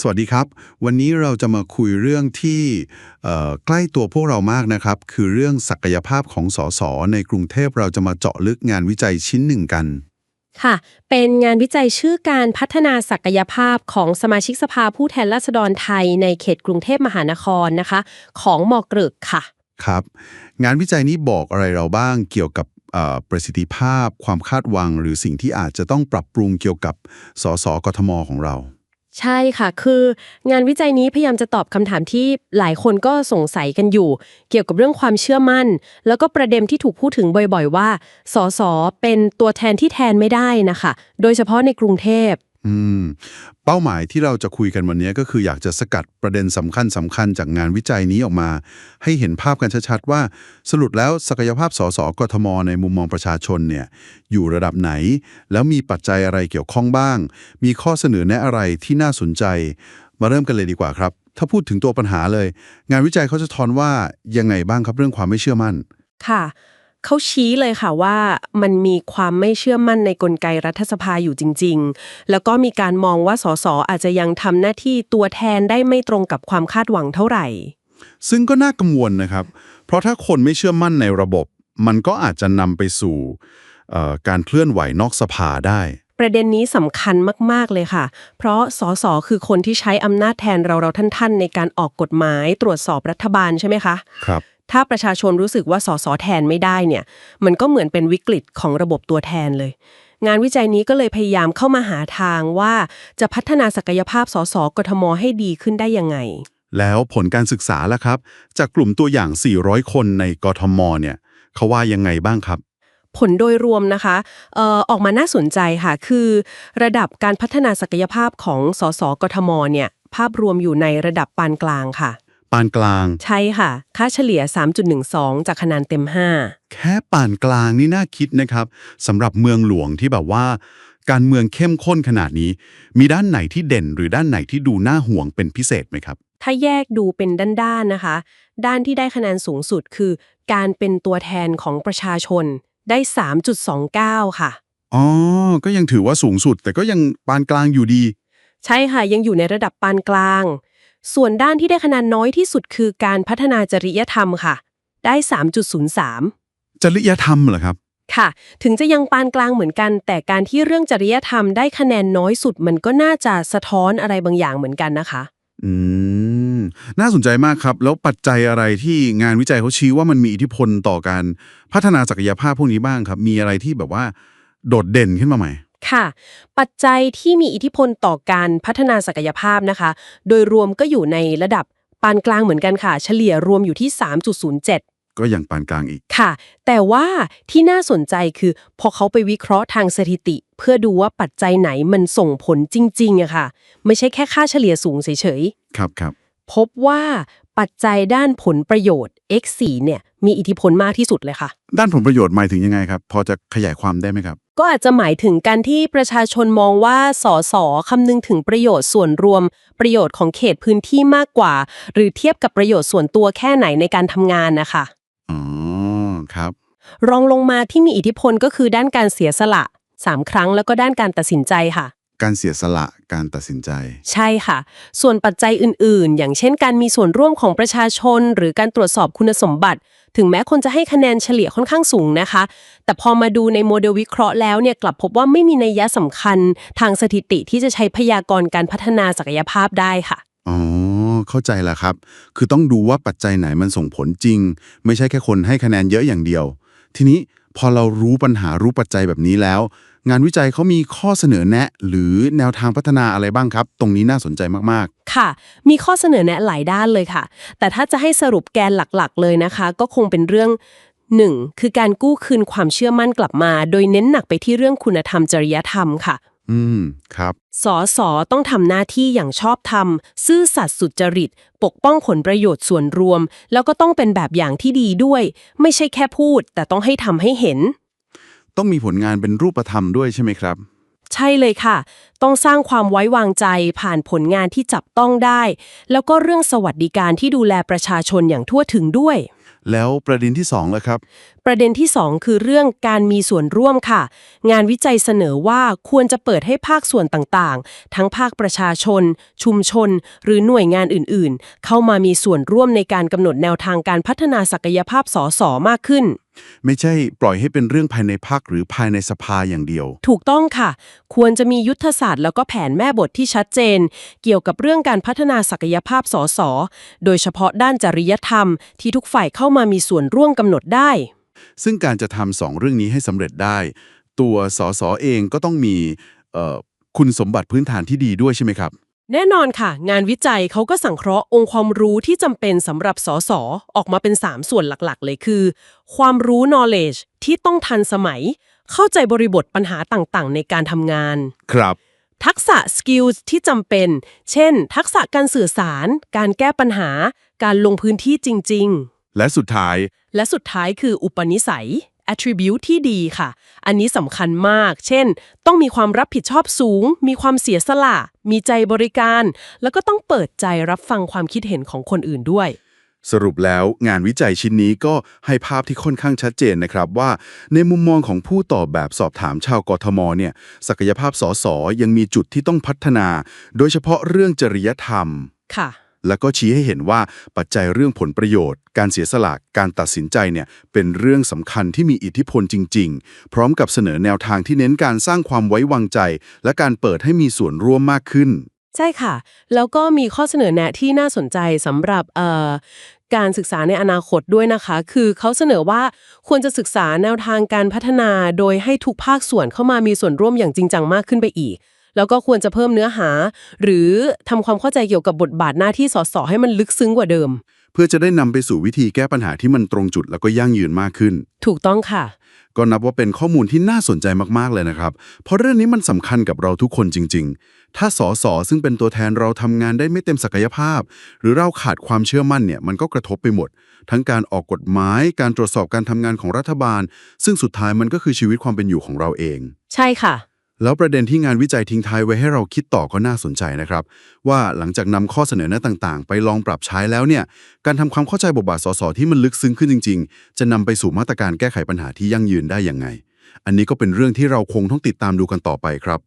สวัสดีครับ วันนี้เราจะมาคุยเรื่องที่เอ่อใกล้ตัวพวกเรามากนะครับ คือเรื่องศักยภาพของสสในกรุงเทพเราจะมาเจาะลึกงานวิจัยชิ้นหนึ่งกัน ค่ะ เป็นงานวิจัยชื่อการพัฒนาศักยภาพของสมาชิกสภาผู้แทนราษฎรไทยในเขตกรุงเทพมหานครนะคะ ของมอกรึกค่ะ ครับ งานวิจัยนี้บอกอะไรเราบ้างเกี่ยวกับเอ่อประสิทธิภาพ ความคาดหวัง หรือสิ่งที่อาจจะต้องปรับปรุงเกี่ยวกับสสกทมของเรา ใช่ค่ะ คืองานวิจัยนี้พยายามจะตอบคำถามที่หลายคนก็สงสัยกันอยู่ เกี่ยวกับเรื่องความเชื่อมั่น แล้วก็ประเด็นที่ถูกพูดถึงบ่อยๆ ว่าสสเป็นตัวแทนที่แทนไม่ได้นะคะ โดยเฉพาะในกรุงเทพ อืม เป้าหมายที่เราจะคุยกันวันนี้ก็คืออยากจะสกัดประเด็นสำคัญสำคัญจากงานวิจัยนี้ออกมา ให้เห็นภาพกันชัดๆว่า สรุปแล้วศักยภาพสสกทม ในมุมมองประชาชนเนี่ยอยู่ระดับไหน แล้วมีปัจจัยอะไรเกี่ยวข้องบ้าง มีข้อเสนอแนะอะไรที่น่าสนใจ มาเริ่มกันเลยดีกว่าครับ ถ้าพูดถึงตัวปัญหาเลย งานวิจัยเขาจะทอนว่ายังไงบ้างครับเรื่องความไม่เชื่อมั่น ค่ะ เขาชี้เลยค่ะว่ามันมีความไม่เชื่อมั่นในกลไกรัฐสภาอยู่จริง ๆ แล้วก็มีการมองว่าสสอาจจะยังทำหน้าที่ตัวแทนได้ไม่ตรงกับความคาดหวังเท่าไหร่ ซึ่งก็น่ากังวลนะครับ เพราะถ้าคนไม่เชื่อมั่นในระบบ มันก็อาจจะนำไปสู่เอ่อการเคลื่อนไหวนอกสภาได้ ประเด็นนี้สำคัญมาก ๆ เลยค่ะ เพราะสสคือคนที่ใช้อำนาจแทนเราเราท่าน ๆ ในการออกกฎหมายตรวจสอบรัฐบาลใช่ไหมคะ ครับ ถ้าประชาชนรู้สึกว่าสสแทนไม่ได้เนี่ย มันก็เหมือนเป็นวิกฤตของระบบตัวแทนเลย งานวิจัยนี้ก็เลยพยายามเข้ามาหาทางว่าจะพัฒนาศักยภาพสสกทมให้ดีขึ้นได้ยังไง แล้วผลการศึกษาล่ะครับ จากกลุ่มตัวอย่าง 400 คนในกทมเนี่ยเขาว่ายังไงบ้างครับผลโดยรวมนะคะเอ่อออกมาน่าสนใจค่ะ คือระดับการพัฒนาศักยภาพของสสกทมเนี่ยภาพรวมอยู่ในระดับปานกลางค่ะ ปานกลาง ใช่ค่ะ ค่าเฉลี่ย 3.12 จากคะแนนเต็ม 5 แค่ปานกลางนี่น่าคิดนะครับสำหรับเมืองหลวงที่แบบว่า การเมืองเข้มข้นขนาดนี้ มีด้านไหนที่เด่นหรือด้านไหนที่ดูน่าห่วงเป็นพิเศษไหมครับ ถ้าแยกดูเป็นด้านๆนะคะ ด้านที่ได้คะแนนสูงสุดคือ การเป็นตัวแทนของประชาชนได้ 3.29 ค่ะ อ๋อ ก็ยังถือว่าสูงสุด แต่ก็ยังปานกลางอยู่ดี ใช่ค่ะ ยังอยู่ในระดับปานกลาง ส่วนด้านที่ได้คะแนนน้อยที่สุดคือการพัฒนาจริยธรรมค่ะ ได้ 3.03 จริยธรรมเหรอครับ ค่ะ ถึงจะยังปานกลางเหมือนกัน แต่การที่เรื่องจริยธรรมได้คะแนนน้อยสุด มันก็น่าจะสะท้อนอะไรบางอย่างเหมือนกันนะคะ อืม น่าสนใจมากครับ แล้วปัจจัยอะไรที่งานวิจัยเขาชี้ว่ามันมีอิทธิพลต่อการพัฒนาศักยภาพพวกนี้บ้างครับ มีอะไรที่แบบว่า โดดเด่นขึ้นมาใหม่ ค่ะ ปัจจัยที่มีอิทธิพลต่อการพัฒนาศักยภาพนะคะ โดยรวมก็อยู่ในระดับปานกลางเหมือนกันค่ะ เฉลี่ยรวมอยู่ที่ 3.07ก็ยังปานกลางอีก ค่ะ แต่ว่าที่น่าสนใจคือ พอเขาไปวิเคราะห์ทางสถิติ เพื่อดูว่าปัจจัยไหนมันส่งผลจริงๆอะค่ะ ไม่ใช่แค่ค่าเฉลี่ยสูงเฉยครับครับๆพบว่าปัจจัยด้านผลประโยชน์ X4 เนี่ยมีอิทธิพลมากที่สุดเลยค่ะ ด้านผลประโยชน์หมายถึงยังไงครับ พอจะขยายความได้ไหมครับ ก็อาจจะหมายถึงการที่ประชาชนมองว่าสสคำนึงถึงประโยชน์ส่วนรวม ประโยชน์ของเขตพื้นที่มากกว่า หรือเทียบกับประโยชน์ส่วนตัวแค่ไหนในการทำงานนะคะอ๋อครับ รองลงมาที่มีอิทธิพลก็คือด้านการเสียสละ 3 ครั้งแล้วก็ด้านการตัดสินใจค่ะ การเสียสละการตัดสินใจ ใช่ค่ะ ส่วนปัจจัยอื่น ๆ อย่างเช่น การมีส่วนร่วมของประชาชน หรือการตรวจสอบคุณสมบัติ ถึงแม้คนจะให้คะแนนเฉลี่ยค่อนข้างสูงนะคะ แต่พอมาดูในโมเดลวิเคราะห์แล้วเนี่ยกลับพบว่าไม่มีนัยยะสำคัญ ทางสถิติที่จะใช้พยากรณ์การพัฒนาศักยภาพได้ค่ะ อ๋อ เข้าใจแล้วครับ คือต้องดูว่าปัจจัยไหนมันส่งผลจริง ไม่ใช่แค่คนให้คะแนนเยอะอย่างเดียว ทีนี้พอเรารู้ปัญหารู้ปัจจัยแบบนี้แล้ว งานวิจัยเขามีข้อเสนอแนะ หรือแนวทางพัฒนาอะไรบ้างครับ ตรงนี้น่าสนใจมากค่ะ มีข้อเสนอแนะหลายด้านเลยค่ะ แต่ถ้าจะให้สรุปแกนหลักๆ เลยนะคะ ก็คงเป็นเรื่อง 1. คือการกู้คืนความเชื่อมั่นกลับมา โดยเน้นหนักไปที่เรื่องคุณธรรมจริยธรรมค่ะๆอืม ครับสอสอต้องทำหน้าที่อย่างชอบธรรม ซื่อสัตย์สุจริต ปกป้องผลประโยชน์ส่วนรวม แล้วก็ต้องเป็นแบบอย่างที่ดีด้วย ไม่ใช่แค่พูด แต่ต้องให้ทำให้เห็น ต้องมีผลงานเป็นรูปธรรมด้วยใช่ไหมครับ ใช่เลยค่ะ ต้องสร้างความไว้วางใจผ่านผลงานที่จับต้องได้ แล้วก็เรื่องสวัสดิการที่ดูแลประชาชนอย่างทั่วถึงด้วย แล้วประเด็นที่สองล่ะครับ ประเด็นที่ 2 คือเรื่องการมีส่วนร่วมค่ะ งานวิจัยเสนอว่าควรจะเปิดให้ภาคส่วนต่างๆ ทั้งภาคประชาชน ชุมชน หรือหน่วยงานอื่นๆ เข้ามามีส่วนร่วมในการกำหนดแนวทางการพัฒนาศักยภาพสสมากขึ้น ไม่ใช่ปล่อยให้เป็นเรื่องภายในพรรคหรือภายในสภาอย่างเดียว ถูกต้องค่ะ ควรจะมียุทธศาสตร์แล้วก็แผนแม่บทที่ชัดเจน เกี่ยวกับเรื่องการพัฒนาศักยภาพสสโดยเฉพาะด้านจริยธรรม ที่ทุกฝ่ายเข้ามามีส่วนร่วมกำหนดได้ ซึ่งการจะทำสองเรื่องนี้ให้สำเร็จได้ ตัวสสเองก็ต้องมีเอ่อคุณสมบัติพื้นฐานที่ดีด้วยใช่ไหมครับ แน่นอนค่ะ งานวิจัยเขาก็สังเคราะห์องค์ความรู้ที่จำเป็นสำหรับสสออกมาเป็น 3 ส่วนหลักๆ เลยคือ ความรู้ knowledge ที่ต้องทันสมัย เข้าใจบริบทปัญหาต่างๆ ในการทำงาน ครับ ทักษะ skills ที่จำเป็น เช่น ทักษะการสื่อสาร การแก้ปัญหา การลงพื้นที่จริง ๆ และสุดท้าย และสุดท้ายคืออุปนิสัย attribute ที่ดีค่ะ อันนี้สำคัญมาก เช่น ต้องมีความรับผิดชอบสูง มีความเสียสละ มีใจบริการ แล้วก็ต้องเปิดใจรับฟังความคิดเห็นของคนอื่นด้วย สรุปแล้วงานวิจัยชิ้นนี้ก็ให้ภาพที่ค่อนข้างชัดเจนนะครับว่า ในมุมมองของผู้ตอบแบบสอบถามชาวกทมเนี่ยศักยภาพสสยังมีจุดที่ต้องพัฒนา โดยเฉพาะเรื่องจริยธรรมค่ะ แล้วก็ชี้ให้เห็นว่าปัจจัยเรื่องผลประโยชน์ การเสียสละการตัดสินใจเนี่ยเป็นเรื่องสำคัญที่มีอิทธิพลจริง ๆ พร้อมกับเสนอแนวทางที่เน้นการสร้างความไว้วางใจ และการเปิดให้มีส่วนร่วมมากขึ้น ใช่ค่ะ แล้วก็มีข้อเสนอแนะที่น่าสนใจสำหรับเอ่อการศึกษาในอนาคตด้วยนะคะ คือเขาเสนอว่าควรจะศึกษาแนวทางการพัฒนา โดยให้ทุกภาคส่วนเข้ามามีส่วนร่วมอย่างจริงจังมากขึ้นไปอีก แล้วก็ควรจะเพิ่มเนื้อหา หรือทำความเข้าใจเกี่ยวกับบทบาทหน้าที่สสให้มันลึกซึ้งกว่าเดิม เพื่อจะได้นำไปสู่วิธีแก้ปัญหาที่มันตรงจุดแล้วก็ยั่งยืนมากขึ้น ถูกต้องค่ะ ก็นับว่าเป็นข้อมูลที่น่าสนใจมากๆเลยนะครับ เพราะเรื่องนี้มันสำคัญกับเราทุกคนจริง ๆ ถ้าสอสอซึ่งเป็นตัวแทนเราทำงานได้ไม่เต็มศักยภาพ หรือเราขาดความเชื่อมั่นเนี่ยมันก็กระทบไปหมด ทั้งการออกกฎหมาย การตรวจสอบการทำงานของรัฐบาล ซึ่งสุดท้ายมันก็คือชีวิตความเป็นอยู่ของเราเอง ใช่ค่ะ แล้วประเด็นที่งานวิจัยทิ้งท้ายไว้ให้เราคิดต่อก็น่าสนใจนะครับ ว่าหลังจากนำข้อเสนอแนะต่างๆ ไปลองปรับใช้แล้วเนี่ย การทำความเข้าใจบทบาทสสที่มันลึกซึ้งขึ้นจริง ๆ จะนำไปสู่มาตรการแก้ไขปัญหาที่ยั่งยืนได้ยังไง อันนี้ก็เป็นเรื่องที่เราคงต้องติดตามดูกันต่อไปครับ